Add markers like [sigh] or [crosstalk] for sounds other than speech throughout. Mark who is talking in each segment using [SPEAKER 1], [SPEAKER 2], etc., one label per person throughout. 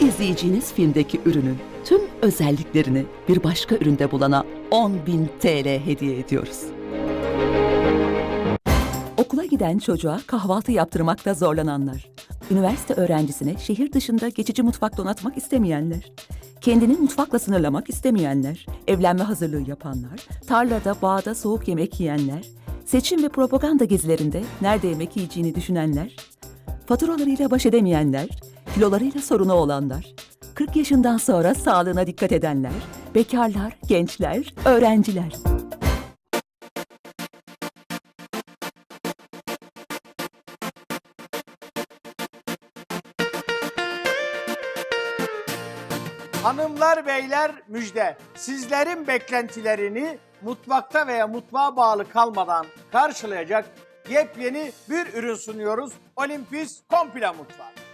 [SPEAKER 1] Bu izleyeceğiniz filmdeki ürünün tüm özelliklerini bir başka üründe bulana 10.000 TL hediye ediyoruz. Okula giden çocuğa kahvaltı yaptırmakta zorlananlar, üniversite öğrencisine şehir dışında geçici mutfak donatmak istemeyenler, kendini mutfakla sınırlamak istemeyenler, evlenme hazırlığı yapanlar, tarlada, bağda soğuk yemek yiyenler, seçim ve propaganda gezilerinde nerede yemek yiyeceğini düşünenler, faturalarıyla baş edemeyenler, kilolarıyla sorunu olanlar, 40 yaşından sonra sağlığına dikkat edenler, bekarlar, gençler, öğrenciler.
[SPEAKER 2] Hanımlar beyler müjde. Sizlerin beklentilerini mutfakta veya mutfağa bağlı kalmadan karşılayacak yepyeni bir ürün sunuyoruz. Olympus Komple Mutfağı.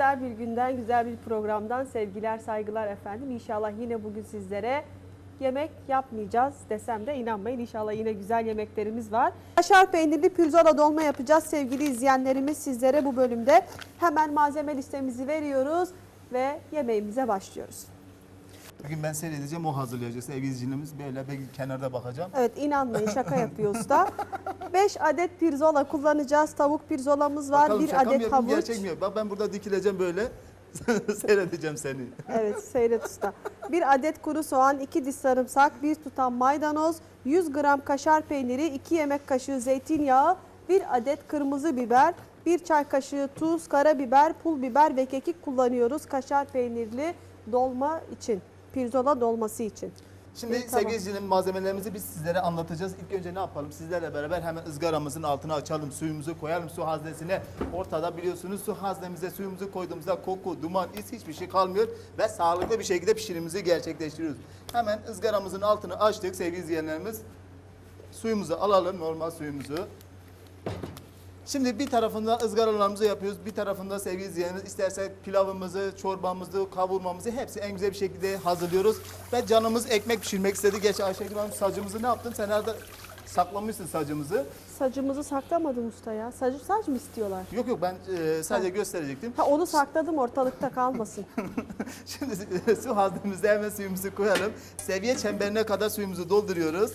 [SPEAKER 3] Güzel bir günden, güzel bir programdan sevgiler, saygılar efendim. İnşallah yine bugün sizlere yemek yapmayacağız desem de inanmayın. İnşallah yine güzel yemeklerimiz var. Kaşar peynirli pirzola dolma yapacağız sevgili izleyenlerimiz sizlere bu bölümde. Hemen malzeme listemizi veriyoruz ve yemeğimize başlıyoruz.
[SPEAKER 4] Bugün ben seyredeceğim, o hazırlayacak sevgili. Böyle ben kenarda bakacağım.
[SPEAKER 3] Evet inanmayın şaka yapıyor usta. 5 [laughs] adet pirzola kullanacağız. Tavuk pirzolamız var.
[SPEAKER 4] Bakalım
[SPEAKER 3] bir
[SPEAKER 4] şaka mı
[SPEAKER 3] adet
[SPEAKER 4] yapayım,
[SPEAKER 3] havuç.
[SPEAKER 4] gerçek mi? Bak ben burada dikileceğim böyle. [laughs] seyredeceğim seni.
[SPEAKER 3] Evet seyret usta. Bir adet kuru soğan, iki diş sarımsak, bir tutam maydanoz, 100 gram kaşar peyniri, 2 yemek kaşığı zeytinyağı, bir adet kırmızı biber, bir çay kaşığı tuz, karabiber, pul biber ve kekik kullanıyoruz kaşar peynirli dolma için. Pirzola dolması için.
[SPEAKER 4] Şimdi
[SPEAKER 3] tamam.
[SPEAKER 4] sevgili izleyicilerim malzemelerimizi biz sizlere anlatacağız. İlk önce ne yapalım? Sizlerle beraber hemen ızgaramızın altına açalım. Suyumuzu koyalım su haznesine. Ortada biliyorsunuz su haznemize suyumuzu koyduğumuzda koku, duman, is hiçbir şey kalmıyor. Ve sağlıklı bir şekilde pişirimimizi gerçekleştiriyoruz. Hemen ızgaramızın altını açtık sevgili izleyenlerimiz. Suyumuzu alalım, normal suyumuzu. Şimdi bir tarafında ızgaralarımızı yapıyoruz. Bir tarafında sevgili izleyenlerimiz isterse pilavımızı, çorbamızı, kavurmamızı hepsi en güzel bir şekilde hazırlıyoruz. Ve canımız ekmek pişirmek istedi. Geç Ayşegül Hanım sacımızı ne yaptın? Sen nerede saklamışsın sacımızı.
[SPEAKER 3] Sacımızı saklamadım usta ya. Sacı saç mı istiyorlar?
[SPEAKER 4] Yok yok ben e, sadece gösterecektim.
[SPEAKER 3] Ha onu sakladım ortalıkta kalmasın. [laughs]
[SPEAKER 4] Şimdi su haznemizde hemen suyumuzu koyalım. Seviye çemberine kadar suyumuzu dolduruyoruz.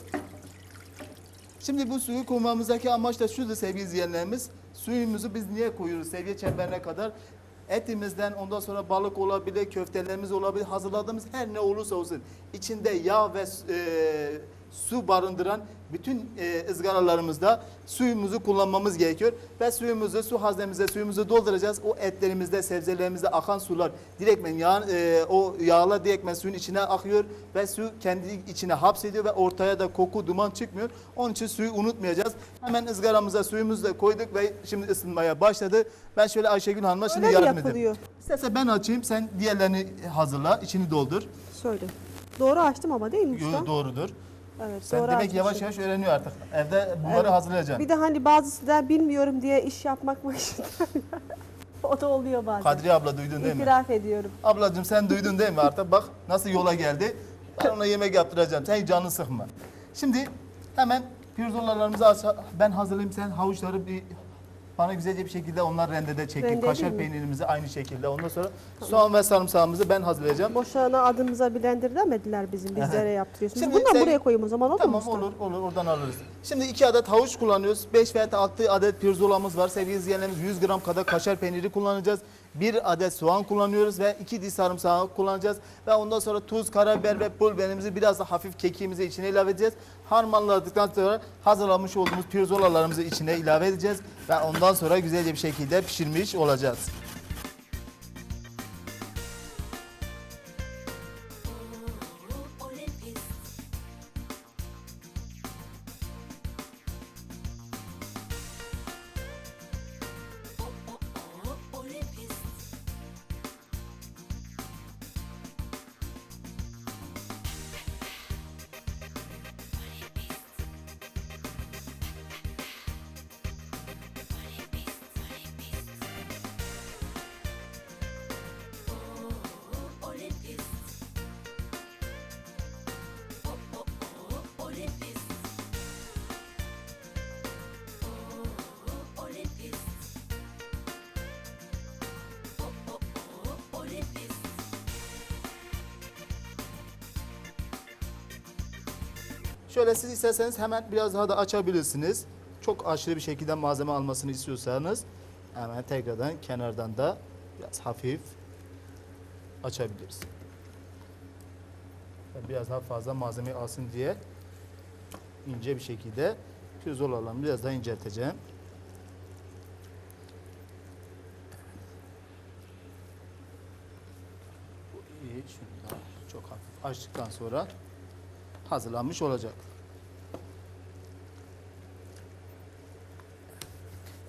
[SPEAKER 4] Şimdi bu suyu koymamızdaki amaç da şudur sevgili izleyenlerimiz. Suyumuzu biz niye koyuyoruz seviye çemberine kadar? Etimizden ondan sonra balık olabilir, köftelerimiz olabilir. Hazırladığımız her ne olursa olsun içinde yağ ve e, su barındıran bütün e, ızgaralarımızda suyumuzu kullanmamız gerekiyor. Ve suyumuzu, su haznemize suyumuzu dolduracağız. O etlerimizde, sebzelerimizde akan sular direktmen yağ, e, o yağlar direktmen suyun içine akıyor ve su kendi içine hapsediyor ve ortaya da koku, duman çıkmıyor. Onun için suyu unutmayacağız. Hemen ızgaramıza suyumuzu da koyduk ve şimdi ısınmaya başladı. Ben şöyle Ayşegül Hanım'a şimdi
[SPEAKER 3] Öyle
[SPEAKER 4] yardım edeyim.
[SPEAKER 3] yapılıyor?
[SPEAKER 4] İsterse ben açayım, sen diğerlerini hazırla, içini doldur.
[SPEAKER 3] Söyle. Doğru açtım ama değil mi usta?
[SPEAKER 4] Yo, doğrudur.
[SPEAKER 3] Evet,
[SPEAKER 4] Sen
[SPEAKER 3] doğru
[SPEAKER 4] demek yavaş yavaş öğreniyor artık. Evde bunları
[SPEAKER 3] Evet.
[SPEAKER 4] hazırlayacaksın.
[SPEAKER 3] Bir de hani bazısı da bilmiyorum diye iş yapmak mı [laughs] O da oluyor bazen.
[SPEAKER 4] Kadriye abla duydun değil mi?
[SPEAKER 3] İtiraf ediyorum.
[SPEAKER 4] Ablacığım sen duydun değil mi artık? Bak nasıl yola geldi. Ben ona yemek yaptıracağım. Sen hiç canını sıkma. Şimdi hemen pirzolalarımızı aç. Ben hazırlayayım. Sen havuçları bir bana güzelce bir şekilde onlar rendede çekip kaşar
[SPEAKER 3] mi?
[SPEAKER 4] peynirimizi aynı şekilde. Ondan sonra soğan ve sarımsağımızı ben hazırlayacağım.
[SPEAKER 3] Boşuna adımıza blender demediler bizim. Bizlere yaptırıyorsunuz.
[SPEAKER 4] Şimdi
[SPEAKER 3] Bundan
[SPEAKER 4] sen-
[SPEAKER 3] buraya koyayım o zaman olur mu
[SPEAKER 4] Tamam
[SPEAKER 3] usta?
[SPEAKER 4] olur olur oradan alırız. Şimdi iki adet havuç kullanıyoruz. 5 veya 6 adet pirzolamız var. Sevgili izleyenlerimiz 100 gram kadar kaşar peyniri kullanacağız. Bir adet soğan kullanıyoruz ve iki diş sarımsağı kullanacağız. Ve ondan sonra tuz, karabiber ve pul biberimizi biraz da hafif kekiğimizi içine ilave edeceğiz. Harmanladıktan sonra hazırlamış olduğumuz pirzolalarımızı içine ilave edeceğiz. Ve ondan sonra güzelce bir şekilde pişirmiş olacağız. Şöyle siz isterseniz hemen biraz daha da açabilirsiniz. Çok aşırı bir şekilde malzeme almasını istiyorsanız hemen tekrardan kenardan da biraz hafif açabiliriz. Biraz daha fazla malzeme alsın diye ince bir şekilde pirzolalarımı biraz daha incelteceğim. Şunu da çok hafif açtıktan sonra hazırlanmış olacak.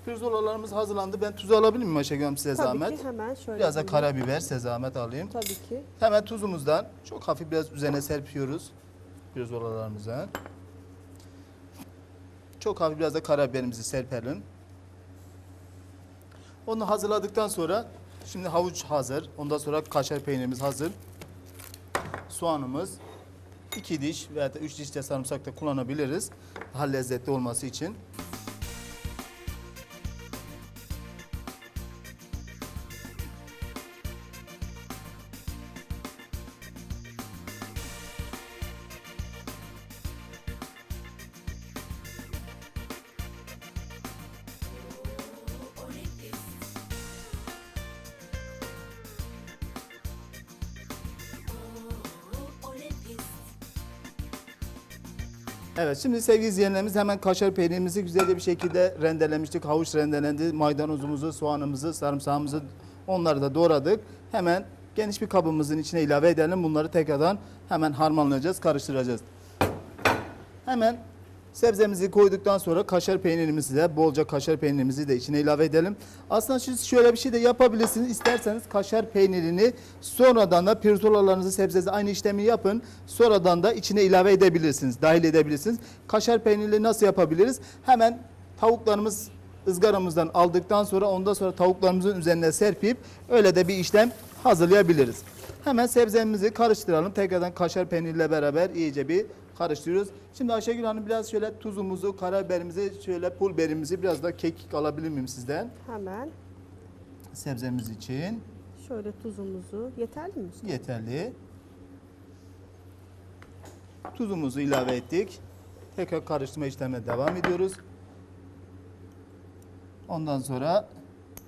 [SPEAKER 4] Pirzolalarımız hazırlandı. Ben tuz alabilir miyim Ayşegül Hanım size
[SPEAKER 3] Tabii
[SPEAKER 4] zahmet?
[SPEAKER 3] ki hemen şöyle.
[SPEAKER 4] Biraz da karabiber size zahmet alayım.
[SPEAKER 3] Tabii ki.
[SPEAKER 4] Hemen tuzumuzdan çok hafif biraz üzerine serpiyoruz. Pirzolalarımıza. Çok hafif biraz da karabiberimizi serpelim. Onu hazırladıktan sonra şimdi havuç hazır. Ondan sonra kaşar peynirimiz hazır. Soğanımız 2 diş veya da 3 diş de sarımsak da kullanabiliriz. Daha lezzetli olması için. Evet şimdi sevgili izleyenlerimiz hemen kaşar peynirimizi güzelce bir şekilde rendelemiştik. Havuç rendelendi. Maydanozumuzu, soğanımızı, sarımsağımızı onları da doğradık. Hemen geniş bir kabımızın içine ilave edelim. Bunları tekrardan hemen harmanlayacağız, karıştıracağız. Hemen sebzemizi koyduktan sonra kaşar peynirimizi de bolca kaşar peynirimizi de içine ilave edelim. Aslında siz şöyle bir şey de yapabilirsiniz. İsterseniz kaşar peynirini sonradan da pirzolalarınızı sebzesi aynı işlemi yapın. Sonradan da içine ilave edebilirsiniz, dahil edebilirsiniz. Kaşar peynirli nasıl yapabiliriz? Hemen tavuklarımız ızgaramızdan aldıktan sonra ondan sonra tavuklarımızın üzerine serpip öyle de bir işlem hazırlayabiliriz. Hemen sebzemizi karıştıralım. Tekrardan kaşar peynirle beraber iyice bir karıştırıyoruz. Şimdi Ayşegül Hanım biraz şöyle tuzumuzu, karabiberimizi, şöyle pul biberimizi biraz da kekik alabilir miyim sizden?
[SPEAKER 3] Hemen
[SPEAKER 4] Sebzemiz için
[SPEAKER 3] şöyle tuzumuzu yeterli mi? Mustafa?
[SPEAKER 4] yeterli. Tuzumuzu ilave ettik. Tekrar karıştırma işlemine devam ediyoruz. Ondan sonra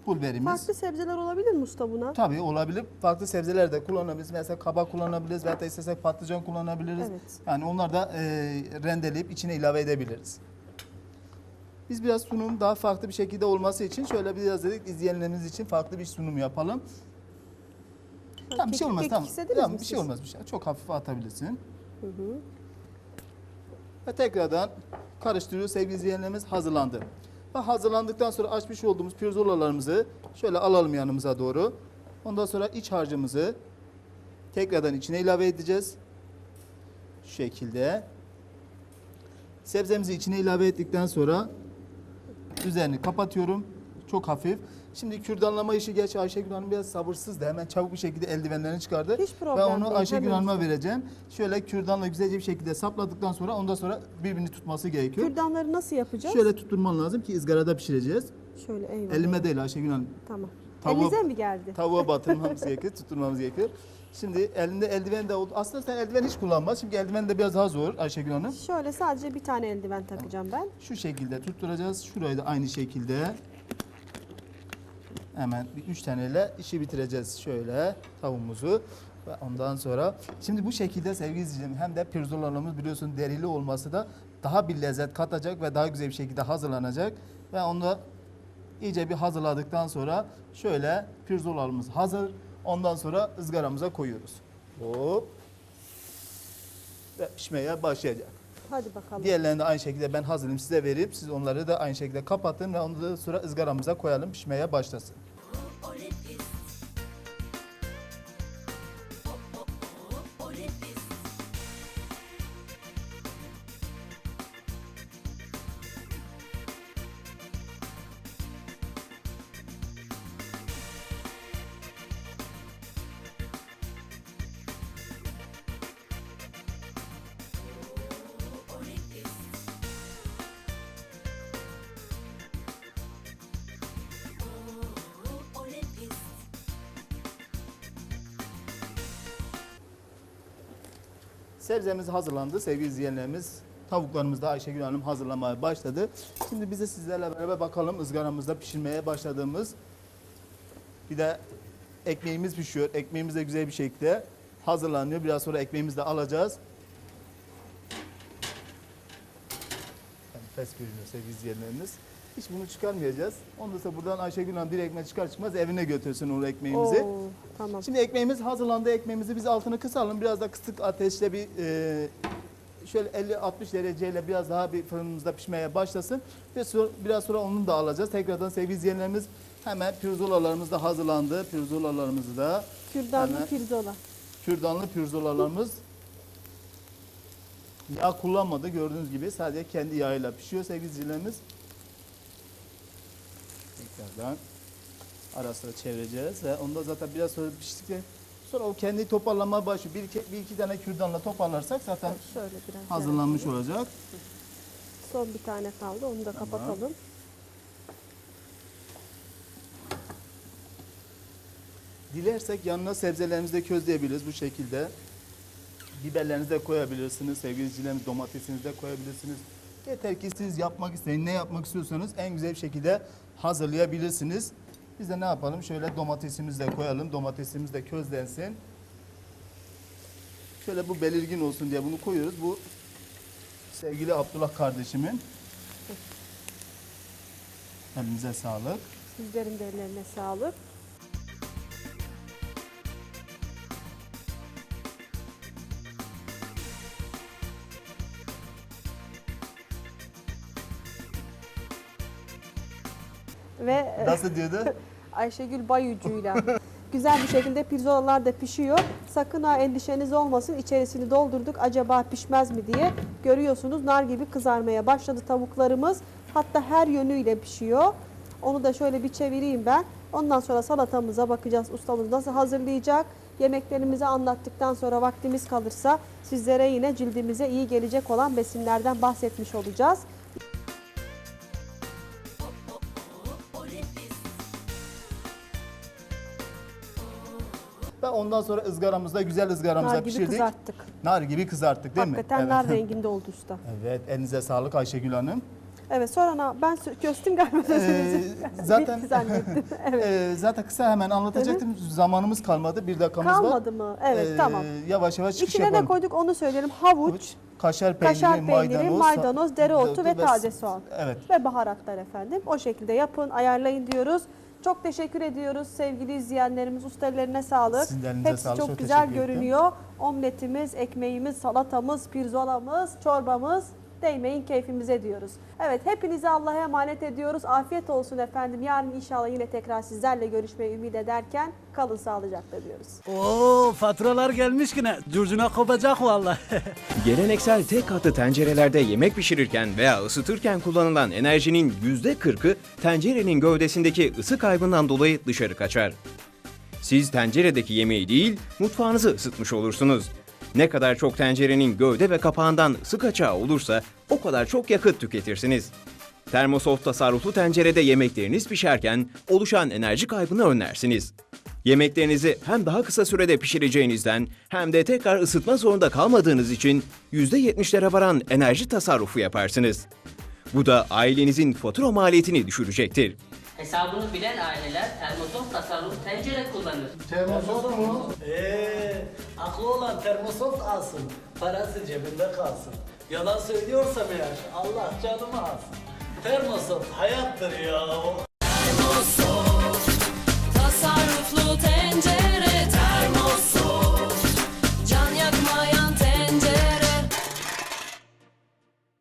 [SPEAKER 4] pul biberimiz.
[SPEAKER 3] Farklı sebzeler olabilir mi usta buna?
[SPEAKER 4] Tabii olabilir. Farklı sebzeler de kullanabiliriz. Mesela kabak kullanabiliriz veya da istesek patlıcan kullanabiliriz.
[SPEAKER 3] Evet.
[SPEAKER 4] Yani onlar da e, rendeleyip içine ilave edebiliriz. Biz biraz sunum daha farklı bir şekilde olması için şöyle biraz dedik izleyenlerimiz için farklı bir sunum yapalım. Tamam bir şey olmaz tamam. Tamam bir şey olmaz bir şey. Çok hafif atabilirsin.
[SPEAKER 3] Hı hı.
[SPEAKER 4] Ve tekrardan karıştırıyoruz. Sevgili izleyenlerimiz hazırlandı. Hazırlandıktan sonra açmış olduğumuz pirzolalarımızı şöyle alalım yanımıza doğru. Ondan sonra iç harcımızı tekrardan içine ilave edeceğiz. Şu şekilde. Sebzemizi içine ilave ettikten sonra üzerini kapatıyorum. Çok hafif. Şimdi kürdanlama işi geç Ayşegül Hanım biraz sabırsızdı. Hemen çabuk bir şekilde eldivenlerini çıkardı.
[SPEAKER 3] Hiç problem
[SPEAKER 4] Ben onu
[SPEAKER 3] değil,
[SPEAKER 4] Ayşegül
[SPEAKER 3] hemen
[SPEAKER 4] Hanım'a vereceğim. Şöyle kürdanla güzelce bir şekilde sapladıktan sonra ondan sonra birbirini tutması gerekiyor.
[SPEAKER 3] Kürdanları nasıl yapacağız?
[SPEAKER 4] Şöyle tutturman lazım ki ızgarada pişireceğiz.
[SPEAKER 3] Şöyle eyvallah.
[SPEAKER 4] Elime değil Ayşegül Hanım.
[SPEAKER 3] Tamam.
[SPEAKER 4] Tavuğa-
[SPEAKER 3] Elinize mi geldi?
[SPEAKER 4] Tavuğa [laughs] batırmamız gerekiyor, tutturmamız gerekiyor. Şimdi elinde eldiven de oldu. Aslında sen eldiven hiç kullanmaz. Çünkü eldiven de biraz daha zor Ayşegül Hanım.
[SPEAKER 3] Şöyle sadece bir tane eldiven takacağım ben.
[SPEAKER 4] Şu şekilde tutturacağız. Şurayı da aynı şekilde. Hemen bir üç taneyle işi bitireceğiz şöyle tavuğumuzu. Ve ondan sonra şimdi bu şekilde sevgili izleyicilerim hem de pirzolalarımız biliyorsun derili olması da daha bir lezzet katacak ve daha güzel bir şekilde hazırlanacak. Ve onu da iyice bir hazırladıktan sonra şöyle pirzolalarımız hazır. Ondan sonra ızgaramıza koyuyoruz. Hop. Ve pişmeye başlayacak.
[SPEAKER 3] Hadi bakalım.
[SPEAKER 4] Diğerlerini de aynı şekilde ben hazırlayayım size verip siz onları da aynı şekilde kapatın ve ondan sonra ızgaramıza koyalım pişmeye başlasın. Sebzemiz hazırlandı sevgili izleyenlerimiz. Tavuklarımızı da Ayşegül Hanım hazırlamaya başladı. Şimdi bize sizlerle beraber bakalım ızgaramızda pişirmeye başladığımız bir de ekmeğimiz pişiyor. Ekmeğimiz de güzel bir şekilde hazırlanıyor. Biraz sonra ekmeğimizi de alacağız. Enfes görünüyor sevgili izleyenlerimiz. Hiç bunu çıkarmayacağız. Ondan sonra buradan Ayşegül Hanım direkt çıkar çıkmaz evine götürsün o ekmeğimizi.
[SPEAKER 3] Oo, tamam.
[SPEAKER 4] Şimdi ekmeğimiz hazırlandı. Ekmeğimizi biz altını kısalım. Biraz da kısık ateşte bir e, şöyle 50-60 dereceyle biraz daha bir fırınımızda pişmeye başlasın. Ve sonra, biraz sonra onu da alacağız. Tekrardan sevgili izleyenlerimiz hemen pirzolalarımız da hazırlandı. Pirzolalarımızı da
[SPEAKER 3] Kürdanlı
[SPEAKER 4] Hemen.
[SPEAKER 3] pirzola.
[SPEAKER 4] kürdanlı pirzolalarımız yağ kullanmadı gördüğünüz gibi sadece kendi yağıyla pişiyor sevgili izleyicilerimiz. Tekrardan ara sıra çevireceğiz ve onda zaten biraz sonra piştikten sonra o kendi toparlanmaya başlıyor. Bir iki, bir iki tane kürdanla toparlarsak zaten
[SPEAKER 3] Şöyle biraz.
[SPEAKER 4] hazırlanmış
[SPEAKER 3] yağ-
[SPEAKER 4] olacak.
[SPEAKER 3] Son bir tane kaldı. Onu da kapatalım.
[SPEAKER 4] Dilersek yanına sebzelerimizi de közleyebiliriz bu şekilde. Biberlerinizi de koyabilirsiniz. Sevgili izleyicilerimiz domatesinizi de koyabilirsiniz. Yeter ki siz yapmak isteyin. Ne yapmak istiyorsanız en güzel şekilde hazırlayabilirsiniz. Biz de ne yapalım? Şöyle domatesimizi de koyalım. Domatesimiz de közlensin. Şöyle bu belirgin olsun diye bunu koyuyoruz. Bu sevgili Abdullah kardeşimin. Elinize sağlık.
[SPEAKER 3] Sizlerin de ellerine sağlık. Ve e,
[SPEAKER 4] Nasıl diyordu? [laughs]
[SPEAKER 3] Ayşegül Bayucu'yla güzel bir şekilde pirzolalar da pişiyor. Sakın ha endişeniz olmasın. İçerisini doldurduk. Acaba pişmez mi diye. Görüyorsunuz nar gibi kızarmaya başladı tavuklarımız. Hatta her yönüyle pişiyor. Onu da şöyle bir çevireyim ben. Ondan sonra salatamıza bakacağız ustamız nasıl hazırlayacak. Yemeklerimizi anlattıktan sonra vaktimiz kalırsa sizlere yine cildimize iyi gelecek olan besinlerden bahsetmiş olacağız.
[SPEAKER 4] Ondan sonra ızgaramızda güzel ızgaramıza
[SPEAKER 3] Nar gibi
[SPEAKER 4] pişirdik.
[SPEAKER 3] kızarttık.
[SPEAKER 4] Nar gibi kızarttık değil
[SPEAKER 3] Hakikaten
[SPEAKER 4] mi?
[SPEAKER 3] nar
[SPEAKER 4] evet. [laughs]
[SPEAKER 3] renginde oldu usta.
[SPEAKER 4] Evet, elinize sağlık Ayşegül Hanım.
[SPEAKER 3] Evet sonra ben köstüm galiba.
[SPEAKER 4] Ee, [laughs] zaten. [laughs]
[SPEAKER 3] Evet.
[SPEAKER 4] Ee, zaten kısa hemen anlatacaktım. Zamanımız kalmadı. Bir dakikamız var.
[SPEAKER 3] Kalmadı mı? Evet
[SPEAKER 4] Ee,
[SPEAKER 3] tamam.
[SPEAKER 4] Yavaş yavaş çıkış
[SPEAKER 3] İçine ne
[SPEAKER 4] yapalım.
[SPEAKER 3] koyduk onu söyleyelim. Havuç,
[SPEAKER 4] Havuç, kaşar peyniri,
[SPEAKER 3] kaşar peyniri,
[SPEAKER 4] maydanoz,
[SPEAKER 3] maydanoz, dereotu ve
[SPEAKER 4] ve-
[SPEAKER 3] taze soğan.
[SPEAKER 4] Evet.
[SPEAKER 3] Ve baharatlar efendim. O şekilde yapın, ayarlayın diyoruz. Çok teşekkür ediyoruz sevgili izleyenlerimiz. Ustalarına sağlık. Hepsi
[SPEAKER 4] sağlık,
[SPEAKER 3] çok,
[SPEAKER 4] çok
[SPEAKER 3] güzel
[SPEAKER 4] teşekkür ettim.
[SPEAKER 3] görünüyor. Omletimiz, ekmeğimiz, salatamız, pirzolamız, çorbamız değmeyin keyfimize diyoruz. Evet hepinize Allah'a emanet ediyoruz. Afiyet olsun efendim. Yarın inşallah yine tekrar sizlerle görüşmeyi ümit ederken kalın sağlıcakla diyoruz.
[SPEAKER 5] Oo faturalar gelmiş yine. Curcuna kopacak vallahi. [laughs]
[SPEAKER 6] Geleneksel tek katlı tencerelerde yemek pişirirken veya ısıtırken kullanılan enerjinin %40'ı tencerenin gövdesindeki ısı kaybından dolayı dışarı kaçar. Siz tenceredeki yemeği değil, mutfağınızı ısıtmış olursunuz. Ne kadar çok tencerenin gövde ve kapağından ısı kaçağı olursa o kadar çok yakıt tüketirsiniz. Termosoft tasarruflu tencerede yemekleriniz pişerken oluşan enerji kaybını önlersiniz. Yemeklerinizi hem daha kısa sürede pişireceğinizden hem de tekrar ısıtma zorunda kalmadığınız için %70'lere varan enerji tasarrufu yaparsınız. Bu da ailenizin fatura maliyetini düşürecektir.
[SPEAKER 7] Hesabını bilen aileler termosoft tasarruf tencere kullanır.
[SPEAKER 5] Eee aklı olan termosoft alsın. Parası cebinde kalsın. Yalan söylüyorsam eğer Allah canımı alsın. Termosoft hayattır ya.
[SPEAKER 8] Tasarruflu